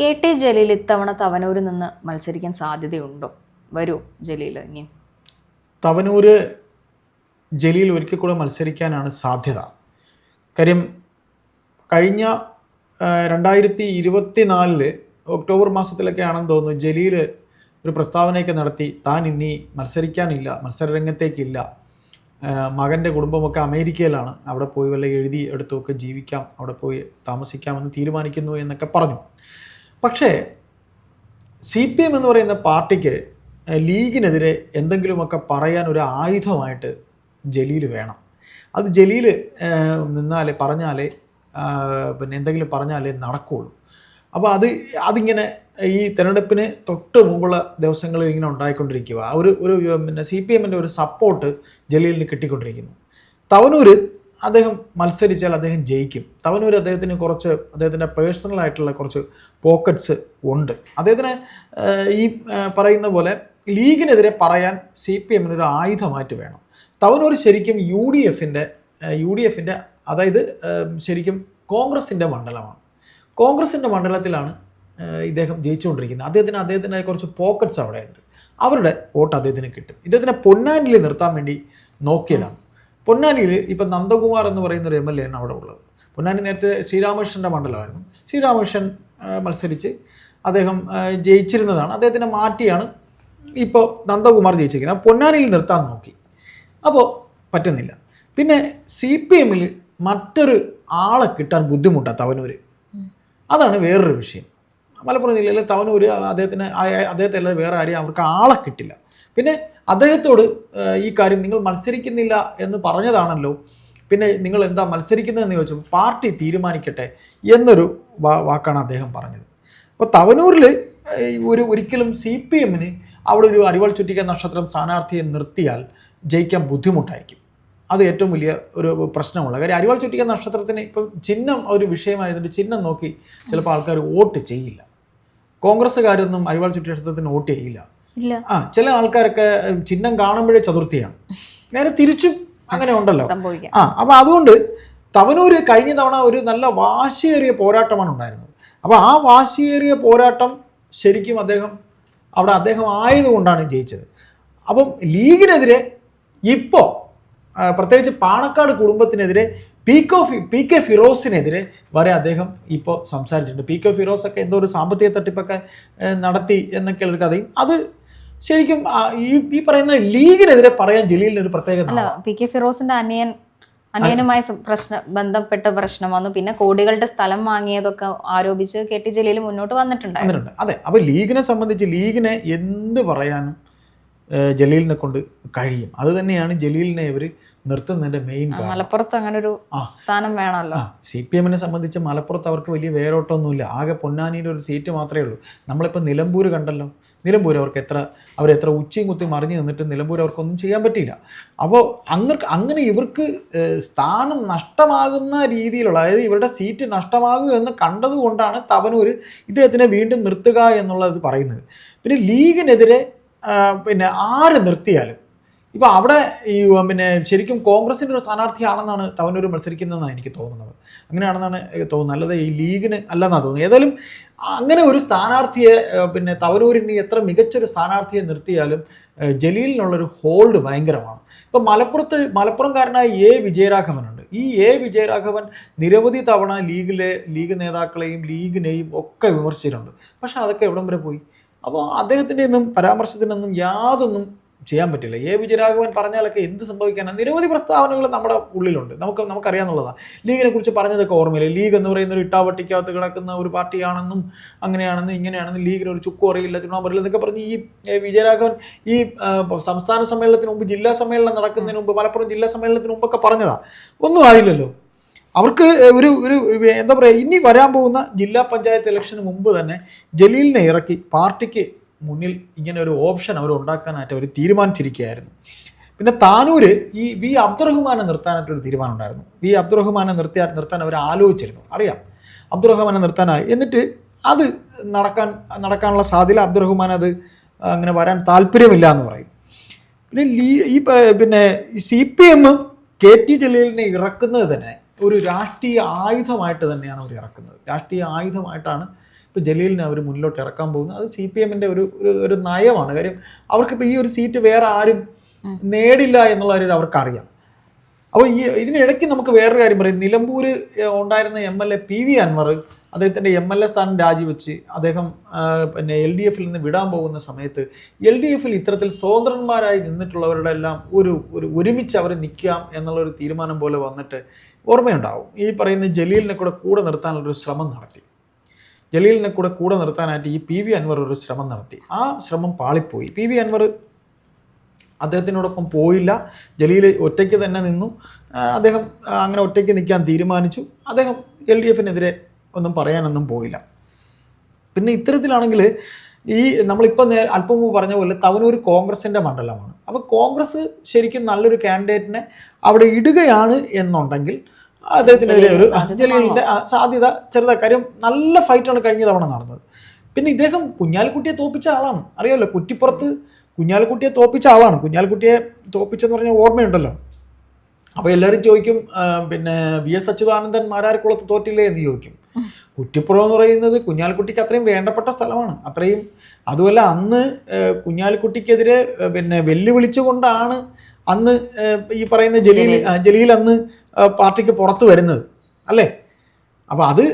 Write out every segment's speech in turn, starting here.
K T Jaleel ഇത്തവണ തവനൂരിൽ നിന്ന് മത്സരിക്കാൻ സാധ്യതയുണ്ടോ? വരൂ ജലീൽ ഇനി. തവനൂര് ജലീൽ ഒരിക്കൽ കൂടെ മത്സരിക്കാനാണ് സാധ്യത. കാര്യം കഴിഞ്ഞ രണ്ടായിരത്തി ഇരുപത്തി നാലിൽ ഒക്ടോബർ മാസത്തിലൊക്കെ ആണെന്ന് തോന്നുന്നു ജലീൽ ഒരു പ്രസ്താവനയൊക്കെ നടത്തി താൻ ഇനി മത്സരിക്കാനില്ല മത്സരരംഗത്തേക്കില്ല. മകന്റെ കുടുംബമൊക്കെ അമേരിക്കയിലാണ്. അവിടെ പോയി വല്ല എഴുതി എടുത്തുമൊക്കെ ജീവിക്കാം അവിടെ പോയി താമസിക്കാമെന്ന് തീരുമാനിക്കുന്നു എന്നൊക്കെ പറഞ്ഞു. പക്ഷേ സി പി എം എന്ന് പറയുന്ന പാർട്ടിക്ക് ലീഗിനെതിരെ എന്തെങ്കിലുമൊക്കെ പറയാൻ ഒരു ആയുധമായിട്ട് ജലീൽ വേണം. അത് ജലീൽ നിന്നാലേ പറഞ്ഞാലേ പിന്നെ എന്തെങ്കിലും പറഞ്ഞാലേ നടക്കുകയുള്ളൂ അപ്പോൾ അത് അതിങ്ങനെ ഈ തെരഞ്ഞെടുപ്പിന് തൊട്ട് മുമ്പുള്ള ദിവസങ്ങളിൽ ഇങ്ങനെ ഉണ്ടായിക്കൊണ്ടിരിക്കുക. ഒരു ഒരു പിന്നെ സി പി എമ്മിന്റെ ഒരു സപ്പോർട്ട് ജലീലിന് കിട്ടിക്കൊണ്ടിരിക്കുന്നു. തവനൂര് അദ്ദേഹം മത്സരിച്ചാൽ അദ്ദേഹം ജയിക്കും. തവനൂർ അദ്ദേഹത്തിന് കുറച്ച് അദ്ദേഹത്തിന്റെ പേഴ്സണലായിട്ടുള്ള കുറച്ച് പോക്കറ്റ്സ് ഉണ്ട്. അദ്ദേഹത്തിന് ഈ പറയുന്ന പോലെ ലീഗിനെതിരെ പറയാൻ സി പി എമ്മിന് ഒരു ആയുധമായിട്ട് വേണം. തവനൂർ ശരിക്കും യു ഡി എഫിന്റെ യു ഡി എഫിന്റെ അതായത് ശരിക്കും കോൺഗ്രസിന്റെ മണ്ഡലമാണ്. കോൺഗ്രസിന്റെ മണ്ഡലത്തിലാണ് ഇദ്ദേഹം ജയിച്ചുകൊണ്ടിരിക്കുന്നത്. അദ്ദേഹത്തിന് അദ്ദേഹത്തിന്റെ കുറച്ച് പോക്കറ്റ്സ് അവിടെയുണ്ട്. അവരുടെ വോട്ട് അദ്ദേഹത്തിന് കിട്ടും. ഇദ്ദേഹത്തിനെ പൊന്നാനിൽ നിർത്താൻ വേണ്ടി നോക്കിയതാണ്. പൊന്നാനിയിൽ ഇപ്പം നന്ദകുമാർ എന്ന് പറയുന്ന ഒരു എം എൽ എ ആണ് അവിടെ ഉള്ളത്. പൊന്നാനി നേരത്തെ ശ്രീരാമകൃഷ്ണന്റെ മണ്ഡലമായിരുന്നു. ശ്രീരാമകൃഷ്ണൻ മത്സരിച്ച് അദ്ദേഹം ജയിച്ചിരുന്നതാണ്. അദ്ദേഹത്തിനെ മാറ്റിയാണ് ഇപ്പോൾ നന്ദകുമാർ ജയിച്ചിരിക്കുന്നത്. പൊന്നാനിയിൽ നിർത്താൻ നോക്കി. അപ്പോൾ പറ്റുന്നില്ല. പിന്നെ സി പി എമ്മിൽ മറ്റൊരു ആളെ കിട്ടാൻ ബുദ്ധിമുട്ടാണ് തവനൂർ അതാണ് വേറൊരു വിഷയം. മലപ്പുറം ജില്ലയിലെ തവനൂർ അദ്ദേഹത്തിന് അദ്ദേഹത്തെ അല്ലാതെ വേറെ ആരെയും അവർക്ക് ആളെ കിട്ടില്ല. പിന്നെ അദ്ദേഹത്തോട് ഈ കാര്യം നിങ്ങൾ മത്സരിക്കുന്നില്ല എന്ന് പറഞ്ഞതാണല്ലോ. പിന്നെ നിങ്ങൾ എന്താ മത്സരിക്കുന്നതെന്ന് ചോദിച്ചു പാർട്ടി തീരുമാനിക്കട്ടെ എന്നൊരു വാക്കാണ് അദ്ദേഹം പറഞ്ഞത്. അപ്പോൾ തവനൂരിൽ ഒരു ഒരിക്കലും സി പി എമ്മിന് അവിടെ ഒരു അരിവാൾ ചുറ്റിക്ക നക്ഷത്രം സ്ഥാനാർത്ഥിയെ നിർത്തിയാൽ ജയിക്കാൻ ബുദ്ധിമുട്ടായിരിക്കും. അത് ഏറ്റവും വലിയ ഒരു പ്രശ്നമുള്ള കാര്യം. അരിവാൾ ചുറ്റിക്ക നക്ഷത്രത്തിന് ഇപ്പം ചിഹ്നം ഒരു വിഷയമായതുകൊണ്ട് ചിഹ്നം നോക്കി ചിലപ്പോൾ ആൾക്കാർ വോട്ട് ചെയ്യില്ല. കോൺഗ്രസ്സുകാരൊന്നും അരിവാൾ ചുറ്റിക്ക നക്ഷത്രത്തിന് വോട്ട് ചെയ്യില്ല. ആ ചില ആൾക്കാരൊക്കെ ചിഹ്നം കാണുമ്പോഴേ ചതുർത്ഥിയാണ്. നേരെ തിരിച്ചും അങ്ങനെ ഉണ്ടല്ലോ. ആ അപ്പൊ അതുകൊണ്ട് തവനൂര് കഴിഞ്ഞ തവണ ഒരു നല്ല വാശിയേറിയ പോരാട്ടമാണ് ഉണ്ടായിരുന്നത്. അപ്പോൾ ആ വാശിയേറിയ പോരാട്ടം ശരിക്കും അദ്ദേഹം അവിടെ അദ്ദേഹം ആയതുകൊണ്ടാണ് ജയിച്ചത്. അപ്പം ലീഗിനെതിരെ ഇപ്പോൾ പ്രത്യേകിച്ച് പാണക്കാട് കുടുംബത്തിനെതിരെ പി കെ പി കെ ഫിറോസിനെതിരെ വരെ അദ്ദേഹം ഇപ്പോൾ സംസാരിച്ചിട്ടുണ്ട്. പി കെ ഫിറോസ് ഒക്കെ എന്തോ ഒരു സാമ്പത്തിക തട്ടിപ്പൊക്കെ നടത്തി എന്നൊക്കെയുള്ള ഒരു കഥയും. അത് ശരിക്കും ഈ ഈ പറയുന്ന ലീഗിനെതിരെ പറയാൻ ജലീലിന് ഒരു പ്രത്യേകത പി കെ ഫിറോസിന്റെ അനിയൻ അനിയനുമായി പ്രശ്നം ബന്ധപ്പെട്ട പ്രശ്നം വന്നു. പിന്നെ കോടികളുടെ സ്ഥലം വാങ്ങിയതൊക്കെ ആരോപിച്ച് കെ ടി ജലീൽ മുന്നോട്ട് വന്നിട്ടുണ്ടായിരുന്നു. വന്നിട്ടുണ്ട്. അതെ അപ്പൊ ലീഗിനെ സംബന്ധിച്ച് ലീഗിനെ എന്ത് പറയാനും ജലീലിനെ കൊണ്ട് കഴിയും. അത് തന്നെയാണ് ജലീലിനെ ഇവർ നിർത്തുന്നതിന്റെ മെയിൻ മലപ്പുറത്ത് അങ്ങനെ ഒരു സ്ഥാനം വേണമല്ലോ. സി പി എമ്മിനെ സംബന്ധിച്ച് മലപ്പുറത്ത് അവർക്ക് വലിയ വേരോട്ടമൊന്നുമില്ല ആകെ പൊന്നാനിയിൽ ഒരു സീറ്റ് മാത്രമേ ഉള്ളൂ. നമ്മളിപ്പോൾ നിലമ്പൂർ കണ്ടല്ലോ. നിലമ്പൂർ അവർക്ക് എത്ര അവർ എത്ര ഉച്ചയും കുത്തി മറിഞ്ഞു നിന്നിട്ട് നിലമ്പൂർ അവർക്കൊന്നും ചെയ്യാൻ പറ്റിയില്ല. അപ്പോൾ അങ്ങനെ അങ്ങനെ ഇവർക്ക് സ്ഥാനം നഷ്ടമാകുന്ന രീതിയിലുള്ള അതായത് ഇവരുടെ സീറ്റ് നഷ്ടമാകും എന്ന് കണ്ടതുകൊണ്ടാണ് തവനൂർ ഇദ്ദേഹത്തിനെ വീണ്ടും നിർത്തുക എന്നുള്ളത് പറയുന്നത്. പിന്നെ ലീഗിനെതിരെ പിന്നെ ആര് നിർത്തിയാലും ഇപ്പോൾ അവിടെ ഈ പിന്നെ ശരിക്കും കോൺഗ്രസിന്റെ ഒരു സ്ഥാനാർത്ഥിയാണെന്നാണ് തവനൂർ മത്സരിക്കുന്നതെന്നാണ് എനിക്ക് തോന്നുന്നത്. അങ്ങനെയാണെന്നാണ് തോന്നുന്നത്. അല്ലാതെ ഈ ലീഗിന് അല്ലെന്നാണ് തോന്നുന്നത്. ഏതായാലും അങ്ങനെ ഒരു സ്ഥാനാർത്ഥിയെ പിന്നെ തവനൂരിന് എത്ര മികച്ചൊരു സ്ഥാനാർത്ഥിയെ നിർത്തിയാലും ജലീലിനുള്ളൊരു ഹോൾഡ് ഭയങ്കരമാണ്. ഇപ്പൊ മലപ്പുറത്ത് മലപ്പുറംകാരനായ എ വിജയരാഘവനുണ്ട്. ഈ എ വിജയരാഘവൻ നിരവധി തവണ ലീഗിലെ ലീഗ് നേതാക്കളെയും ലീഗിനെയും ഒക്കെ വിമർശിച്ചിട്ടുണ്ട്. പക്ഷെ അതൊക്കെ എവിടം വരെ പോയി? അപ്പോൾ അദ്ദേഹത്തിന്റെ ഒന്നും പരാമർശത്തിനൊന്നും യാതൊന്നും ചെയ്യാൻ പറ്റില്ല. എ. വിജയരാഘവൻ പറഞ്ഞാലൊക്കെ എന്ത് സംഭവിക്കാനാണ് നിരവധി പ്രസ്താവനകൾ നമ്മുടെ ഉള്ളിലുണ്ട്. നമുക്ക് നമുക്കറിയാന്നുള്ളതാണ് ലീഗിനെ കുറിച്ച് പറഞ്ഞതൊക്കെ ഓർമ്മയില്ല? ലീഗ് എന്ന് പറയുന്ന ഒരു ഇട്ടാവട്ടിക്കകത്ത് കിടക്കുന്ന ഒരു പാർട്ടിയാണെന്നും അങ്ങനെയാണെന്നും ഇങ്ങനെയാണെന്നും ലീഗിന് ഒരു ചുക്കും അറിയില്ല ചുണാൻ പറയില്ല എന്നൊക്കെ പറഞ്ഞ് ഈ വിജയരാഘവൻ ഈ സംസ്ഥാന സമ്മേളനത്തിന് മുമ്പ് ജില്ലാ സമ്മേളനം നടക്കുന്നതിന് മുമ്പ് മലപ്പുറം ജില്ലാ സമ്മേളനത്തിന് മുമ്പൊക്കെ പറഞ്ഞതാണ് ഒന്നും ആയില്ലല്ലോ. അവർക്ക് ഒരു ഒരു എന്താ പറയുക ഇനി വരാൻ പോകുന്ന ജില്ലാ പഞ്ചായത്ത് ഇലക്ഷന് മുമ്പ് തന്നെ ജലീലിനെ ഇറക്കി പാർട്ടിക്ക് മുന്നിൽ ഇങ്ങനെ ഒരു ഓപ്ഷൻ അവർ ഉണ്ടാക്കാനായിട്ട് അവർ തീരുമാനിച്ചിരിക്കുകയായിരുന്നു. പിന്നെ താനൂര് ഈ വി അബ്ദുറഹ്മാനെ നിർത്താനായിട്ടൊരു തീരുമാനം ഉണ്ടായിരുന്നു വി അബ്ദുറഹ്മാനെ നിർത്തിയാൽ നിർത്താൻ അവർ ആലോചിച്ചിരുന്നു. അറിയാം. അബ്ദുറഹ്മാനെ നിർത്താനായി. എന്നിട്ട് അത് നടക്കാൻ നടക്കാനുള്ള സാധ്യത അബ്ദുറഹ്മാൻ അത് അങ്ങനെ വരാൻ താല്പര്യമില്ല എന്ന് പറയും. പിന്നെ ഈ പിന്നെ C P M K T ജലീലിനെ ഇറക്കുന്നത് തന്നെ ഒരു രാഷ്ട്രീയ ആയുധമായിട്ട് തന്നെയാണ് അവർ ഇറക്കുന്നത്. രാഷ്ട്രീയ ആയുധമായിട്ടാണ് ഇപ്പോൾ ജലീലിനെ അവർ മുന്നിലോട്ട് ഇറക്കാൻ പോകുന്നത് അത് സി പി എമ്മിന്റെ ഒരു ഒരു നയമാണ്. കാര്യം അവർക്കിപ്പോൾ ഈ ഒരു സീറ്റ് വേറെ ആരും നേടില്ല എന്നുള്ള കാര്യം അവർക്കറിയാം. അപ്പോൾ ഈ ഇതിനിടയ്ക്ക് നമുക്ക് വേറൊരു കാര്യം പറയും. നിലമ്പൂർ ഉണ്ടായിരുന്ന M L A P V Anvar അദ്ദേഹത്തിന്റെ എം എൽ എ സ്ഥാനം രാജിവെച്ച് അദ്ദേഹം പിന്നെ എൽ ഡി എഫിൽ നിന്ന് വിടാൻ പോകുന്ന സമയത്ത് എൽ ഡി എഫിൽ ഇത്തരത്തിൽ സ്വതന്ത്രന്മാരായി നിന്നിട്ടുള്ളവരുടെ എല്ലാം ഒരു ഒരു ഒരുമിച്ച് അവർ നിൽക്കാം എന്നുള്ളൊരു തീരുമാനം പോലെ വന്നിട്ട് ഓർമ്മയുണ്ടാവും. ഈ പറയുന്ന ജലീലിനെ കൂടെ കൂടെ നിർത്താനുള്ളൊരു ശ്രമം നടത്തി. ജലീലിനെ കൂടെ കൂടെ നിർത്താനായിട്ട് ഈ പി വി അൻവർ ഒരു ശ്രമം നടത്തി. ആ ശ്രമം പാളിപ്പോയി. പി വി അൻവർ അദ്ദേഹത്തിനോടൊപ്പം പോയില്ല. ജലീൽ ഒറ്റയ്ക്ക് തന്നെ നിന്നു. അദ്ദേഹം അങ്ങനെ ഒറ്റയ്ക്ക് നിൽക്കാൻ തീരുമാനിച്ചു. അദ്ദേഹം എൽ ഡി എഫിനെതിരെ ഒന്നും പറയാനൊന്നും പോയില്ല. പിന്നെ ഇത്തരത്തിലാണെങ്കിൽ ഈ നമ്മളിപ്പോൾ നേ അല്പം മുമ്പ് പറഞ്ഞ പോലെ തവനൂർ കോൺഗ്രസിന്റെ മണ്ഡലമാണ്. അപ്പോൾ കോൺഗ്രസ് ശരിക്കും നല്ലൊരു കാൻഡിഡേറ്റിനെ അവിടെ ഇടുകയാണ് എന്നുണ്ടെങ്കിൽ അദ്ദേഹത്തിനെതിരെ ഒരു ജലീലിന്റെ സാധ്യത ചെറുത കാര്യം നല്ല ഫൈറ്റാണ് കഴിഞ്ഞ തവണ നടന്നത്. പിന്നെ ഇദ്ദേഹം കുഞ്ഞാലിക്കുട്ടിയെ തോപ്പിച്ച ആളാണ്. അറിയാമല്ലോ കുറ്റിപ്പുറത്ത് കുഞ്ഞാലിക്കുട്ടിയെ തോപ്പിച്ച ആളാണ്. കുഞ്ഞാലിക്കുട്ടിയെ തോപ്പിച്ചെന്ന് പറഞ്ഞ ഓർമ്മയുണ്ടല്ലോ. അപ്പോൾ എല്ലാവരും ചോദിക്കും പിന്നെ വി എസ് അച്യുതാനന്ദൻ മാരാർക്കുളത്ത് തോറ്റില്ലേ എന്ന് ചോദിക്കും. കുറ്റിപ്പുറം എന്ന് പറയുന്നത് കുഞ്ഞാലിക്കുട്ടിക്ക് അത്രയും വേണ്ടപ്പെട്ട സ്ഥലമാണ്. അത്രയും അതുമല്ല അന്ന് കുഞ്ഞാലിക്കുട്ടിക്കെതിരെ പിന്നെ വെല്ലുവിളിച്ചുകൊണ്ടാണ് അന്ന് ഈ പറയുന്ന ജലീൽ ജലീൽ അന്ന് പാർട്ടിക്ക് പുറത്ത് വരുന്നത് അല്ലേ? അപ്പോൾ അത്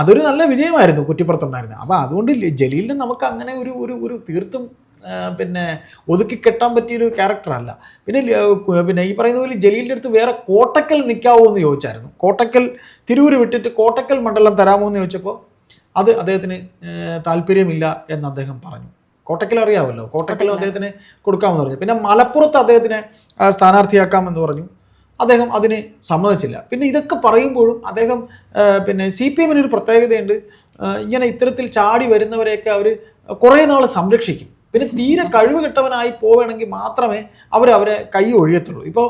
അതൊരു നല്ല വിജയമായിരുന്നു കുറ്റിപ്പുറത്തുണ്ടായിരുന്നത്. അപ്പോൾ അതുകൊണ്ട് ജലീലിന് നമുക്ക് അങ്ങനെ ഒരു ഒരു ഒരു തീർത്തും പിന്നെ ഒതുക്കി കെട്ടാൻ പറ്റിയൊരു ക്യാരക്ടറല്ല പിന്നെ പിന്നെ ഈ പറയുന്ന പോലെ ജലീലിന്റെ അടുത്ത് വേറെ കോട്ടക്കൽ നിൽക്കാവോ എന്ന് ചോദിച്ചായിരുന്നു. കോട്ടക്കൽ തിരൂര് വിട്ടിട്ട് കോട്ടക്കൽ മണ്ഡലം തരാമോ എന്ന് ചോദിച്ചപ്പോൾ അത് അദ്ദേഹത്തിന് താല്പര്യമില്ല എന്ന് അദ്ദേഹം പറഞ്ഞു. കോട്ടക്കൽ അറിയാമല്ലോ കോട്ടക്കൽ. അദ്ദേഹത്തിന് കൊടുക്കാമെന്ന് പറഞ്ഞു. പിന്നെ മലപ്പുറത്ത് അദ്ദേഹത്തിനെ സ്ഥാനാർത്ഥിയാക്കാമെന്ന് പറഞ്ഞു. അദ്ദേഹം അതിന് സമ്മതിച്ചില്ല. പിന്നെ ഇതൊക്കെ പറയുമ്പോഴും അദ്ദേഹം പിന്നെ സി പി എമ്മിന് ഒരു പ്രത്യേകതയുണ്ട്. ഇങ്ങനെ ഇത്തരത്തിൽ ചാടി വരുന്നവരെയൊക്കെ അവർ കുറേ നാൾ സംരക്ഷിക്കും. പിന്നെ തീരെ കഴിവ് കെട്ടവനായി പോവുകയാണെങ്കിൽ മാത്രമേ അവർ അവരെ കൈ ഒഴിയത്തുള്ളൂ. ഇപ്പോൾ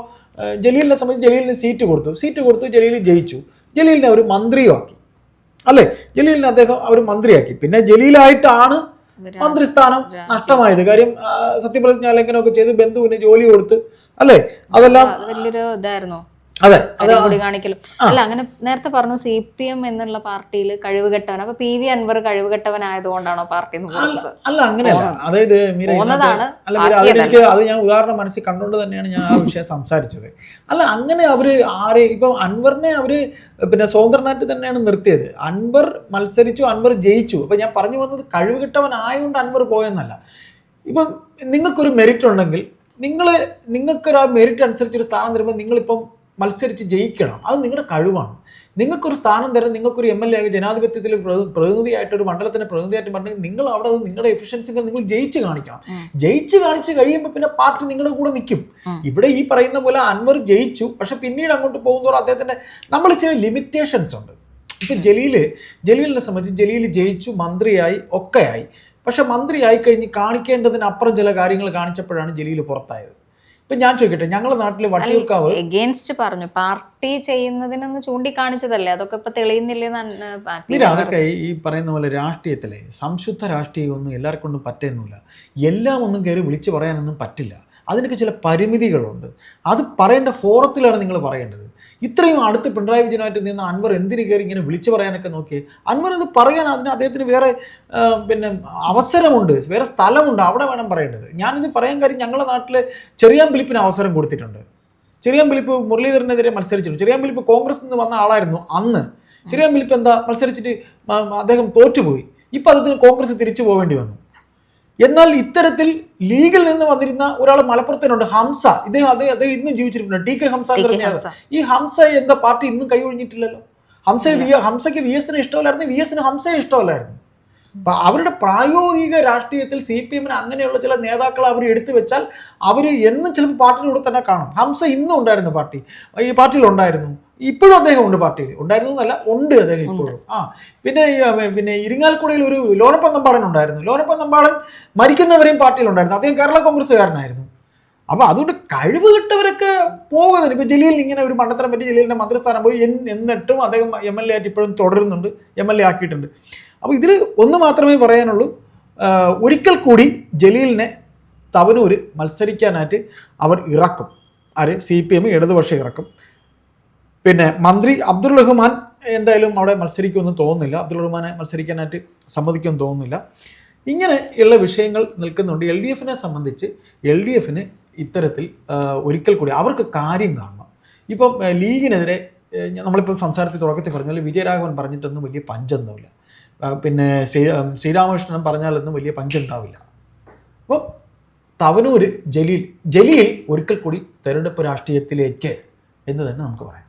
ജലീലിനെ സംബന്ധിച്ച് ജലീലിന് സീറ്റ് കൊടുത്തു. സീറ്റ് കൊടുത്തു ജലീൽ ജയിച്ചു. ജലീലിനെ അവർ മന്ത്രിയുമാക്കി. അല്ലേ? ജലീലിനെ അദ്ദേഹം അവർ മന്ത്രിയാക്കി. പിന്നെ ജലീലായിട്ടാണ് മന്ത്രിസ്ഥാനം നഷ്ടമായത്. കാര്യം സത്യപ്രതിജ്ഞ ലംഘനമൊക്കെ ചെയ്ത് ബന്ധുവിന് ജോലി കൊടുത്ത് അല്ലേ? അതെല്ലാം അത് വലിയൊരു ഇതായിരുന്നു. അതെ. കാണിക്കലും. അല്ല അങ്ങനെ നേരത്തെ പറഞ്ഞു സി പി എം എന്നുള്ള പാർട്ടിയിൽ കഴിവുകെട്ടവൻ അപ്പൊ പി വി അൻവർ കഴിവുകെട്ടവനായതുകൊണ്ടാണോ പാർട്ടി അല്ല അല്ല അങ്ങനെയല്ല. അതായത് എനിക്ക് അത് ഞാൻ ഉദാഹരണം മനസ്സിൽ കണ്ടുകൊണ്ട് തന്നെയാണ് ഞാൻ ആ വിഷയം സംസാരിച്ചത്. അല്ല അങ്ങനെ അവർ ആരെ ഇപ്പൊ അൻവറിനെ അവർ പിന്നെ സ്വതന്ത്രനായിട്ട് തന്നെയാണ് നിർത്തിയത്. അൻവർ മത്സരിച്ചു അൻവർ ജയിച്ചു. അപ്പൊ ഞാൻ പറഞ്ഞു വന്നത് കഴിവുകെട്ടവനായതുകൊണ്ട് അൻവർ പോയെന്നല്ല. ഇപ്പം നിങ്ങൾക്കൊരു മെറിറ്റ് ഉണ്ടെങ്കിൽ നിങ്ങൾ നിങ്ങൾക്കൊരു ആ മെറിറ്റ് അനുസരിച്ച് ഒരു സ്ഥാനം തരുമ്പോൾ നിങ്ങളിപ്പം മത്സരിച്ച് ജയിക്കണം. അത് നിങ്ങളുടെ കഴിവാണ്. നിങ്ങൾക്കൊരു സ്ഥാനം തരാൻ നിങ്ങൾക്കൊരു എം എൽ എ ആയി ജനാധിപത്യത്തിൽ പ്രതി- പ്രതിനിധിയായിട്ട് ഒരു മണ്ഡലത്തിന്റെ പ്രതിനിധിയായിട്ട് പറഞ്ഞെങ്കിൽ നിങ്ങൾ അവിടെ നിങ്ങളുടെ എഫിഷ്യൻസികൾ നിങ്ങൾ ജയിച്ച് കാണിക്കണം. ജയിച്ച് കാണിച്ച് കഴിയുമ്പോൾ പിന്നെ പാർട്ടി നിങ്ങളുടെ കൂടെ നിൽക്കും. ഇവിടെ ഈ പറയുന്ന പോലെ അൻവർ ജയിച്ചു. പക്ഷെ പിന്നീട് അങ്ങോട്ട് പോകുന്നതോടെ അദ്ദേഹത്തിന്റെ നമ്മൾ ചില ലിമിറ്റേഷൻസ് ഉണ്ട്. ഇപ്പൊ ജലീൽ ജലീലിനെ സംബന്ധിച്ച് ജലീൽ ജയിച്ചു മന്ത്രിയായി ഒക്കെയായി. പക്ഷെ മന്ത്രിയായി കഴിഞ്ഞ് കാണിക്കേണ്ടതിനപ്പുറം ചില കാര്യങ്ങൾ കാണിച്ചപ്പോഴാണ് ജലീൽ പുറത്തായത്. ഇപ്പൊ ഞാൻ ചോദിക്കട്ടെ ഞങ്ങളുടെ നാട്ടിൽ വട്ടിയൂർക്കാവ് എഗെയിൻസ്റ്റ് പറഞ്ഞു. പാർട്ടി ചെയ്യുന്നതിനൊന്ന് ചൂണ്ടിക്കാണിച്ചതല്ലേ? അതൊക്കെ ഇപ്പൊ തെളിയുന്നില്ല അതൊക്കെ ഈ പറയുന്ന പോലെ രാഷ്ട്രീയത്തിലെ സംശുദ്ധ രാഷ്ട്രീയമൊന്നും എല്ലാവർക്കും എല്ലാവർക്കൊന്നും പറ്റുന്നില്ല എല്ലാം ഒന്നും കയറി വിളിച്ചു പറയാനൊന്നും പറ്റില്ല. അതിനൊക്കെ ചില പരിമിതികളുണ്ട്. അത് പറയേണ്ട ഫോറത്തിലാണ് നിങ്ങൾ പറയേണ്ടത്. ഇത്രയും അടുത്ത് പിണറായി വിജയനായിട്ട് നിന്ന് അൻവർ എന്തിനു കയറി ഇങ്ങനെ വിളിച്ചു പറയാനൊക്കെ നോക്കി അൻവർ അത് പറയാൻ അതിന് അദ്ദേഹത്തിന് വേറെ പിന്നെ അവസരമുണ്ട് വേറെ സ്ഥലമുണ്ട് അവിടെ വേണം പറയേണ്ടത്. ഞാനിത് പറയാൻ കാര്യം ഞങ്ങളുടെ നാട്ടിൽ ചെറിയാൻ പിലിപ്പിന് അവസരം കൊടുത്തിട്ടുണ്ട്. ചെറിയാൻ പിലിപ്പ് മുരളീധരനെതിരെ മത്സരിച്ചിട്ടുണ്ട് ചെറിയാൻ പിലിപ്പ് കോൺഗ്രസ് നിന്ന് വന്ന ആളായിരുന്നു അന്ന്. ചെറിയാൻ പിലിപ്പ് എന്താ മത്സരിച്ചിട്ട് അദ്ദേഹം തോറ്റുപോയി. ഇപ്പം അദ്ദേഹത്തിന് കോൺഗ്രസ് തിരിച്ചു പോവേണ്ടി വന്നു. എന്നാൽ ഇത്തരത്തിൽ ലീഗിൽ നിന്ന് വന്നിരുന്ന ഒരാൾ മലപ്പുറത്തിനുണ്ട് ഹംസ. ഇദ്ദേഹം അദ്ദേഹം അദ്ദേഹം ഇന്നും ജീവിച്ചിരിപ്പുണ്ട് ടി കെ ഹംസ എന്ന് പറഞ്ഞ ഈ ഹംസ എന്താ പാർട്ടി ഇന്നും കൈയൊഴിഞ്ഞിട്ടില്ലല്ലോ ഹംസ വി ഹംസയ്ക്ക് വി എസിന് ഇഷ്ടമല്ലായിരുന്നു വി എസിന് ഹംസയെ ഇഷ്ടമല്ലായിരുന്നു. അപ്പൊ അവരുടെ പ്രായോഗിക രാഷ്ട്രീയത്തിൽ സി പി എമ്മിന് അങ്ങനെയുള്ള ചില നേതാക്കളെ അവർ എടുത്തു വെച്ചാൽ അവർ എന്നും ചിലപ്പോൾ പാർട്ടിയുടെ കൂടെ തന്നെ കാണും. ഹംസ ഇന്നും ഉണ്ടായിരുന്നു പാർട്ടി. ഈ പാർട്ടിയിൽ ഉണ്ടായിരുന്നു. ഇപ്പോഴും അദ്ദേഹം ഉണ്ട് പാർട്ടിയിൽ. ഉണ്ടായിരുന്നു എന്നല്ല ഉണ്ട് അദ്ദേഹം ഇപ്പോഴും. ആ പിന്നെ ഈ, പിന്നെ ഇരിങ്ങാലക്കുടയിൽ ഒരു ലോനപ്പൻ നമ്പാടൻ ഉണ്ടായിരുന്നു. ലോനപ്പൻ നമ്പാടൻ മരിക്കുന്നവരെയും പാർട്ടിയിൽ ഉണ്ടായിരുന്നു. അദ്ദേഹം കേരള കോൺഗ്രസ്സുകാരനായിരുന്നു. അപ്പൊ അതുകൊണ്ട് കഴിവ് കിട്ടവരൊക്കെ പോകുന്നുണ്ട്. ഇപ്പൊ ജലീലിന് ഇങ്ങനെ ഒരു മണ്ടത്തരം പറ്റി ജലീലിന്റെ മന്ത്രിസ്ഥാനം പോയി എന്ന് എന്നിട്ടും അദ്ദേഹം എം എൽ എ ആയിട്ട് ഇപ്പോഴും തുടരുന്നുണ്ട്. എം എൽ എ ആക്കിയിട്ടുണ്ട്. അപ്പോൾ ഇതിൽ ഒന്ന് മാത്രമേ പറയാനുള്ളൂ. ഒരിക്കൽ കൂടി ജലീലിനെ തവനൂര് മത്സരിക്കാനായിട്ട് അവർ ഇറക്കും. ആര്? സി പി എം ഇടതുപക്ഷം ഇറക്കും. പിന്നെ മന്ത്രി അബ്ദുൾ റഹ്മാൻ എന്തായാലും അവിടെ മത്സരിക്കുമെന്ന് തോന്നുന്നില്ല. അബ്ദുൾ റഹ്മാനെ മത്സരിക്കാനായിട്ട് സമ്മതിക്കുമെന്ന് തോന്നുന്നില്ല. ഇങ്ങനെ ഉള്ള വിഷയങ്ങൾ നിൽക്കുന്നുണ്ട്. എൽ ഡി എഫിനെ സംബന്ധിച്ച് എൽ ഡി എഫിന് ഇത്തരത്തിൽ ഒരിക്കൽ കൂടി അവർക്ക് കാര്യം കാണണം. ഇപ്പം ലീഗിനെതിരെ നമ്മളിപ്പോൾ സംസാരത്തിൽ തുടക്കത്തിൽ പറഞ്ഞാൽ വിജയരാഘവൻ പറഞ്ഞിട്ടൊന്നും വലിയ പഞ്ചൊന്നുമില്ല. പിന്നെ ശ്രീ ശ്രീരാമകൃഷ്ണൻ പറഞ്ഞാലൊന്നും വലിയ പഞ്ചുണ്ടാവില്ല അപ്പോൾ തവനൂർ ജലീൽ ജലീൽ ഒരിക്കൽ കൂടി തെരഞ്ഞെടുപ്പ് രാഷ്ട്രീയത്തിലേക്ക് എന്ന് തന്നെ നമുക്ക് പറയാം.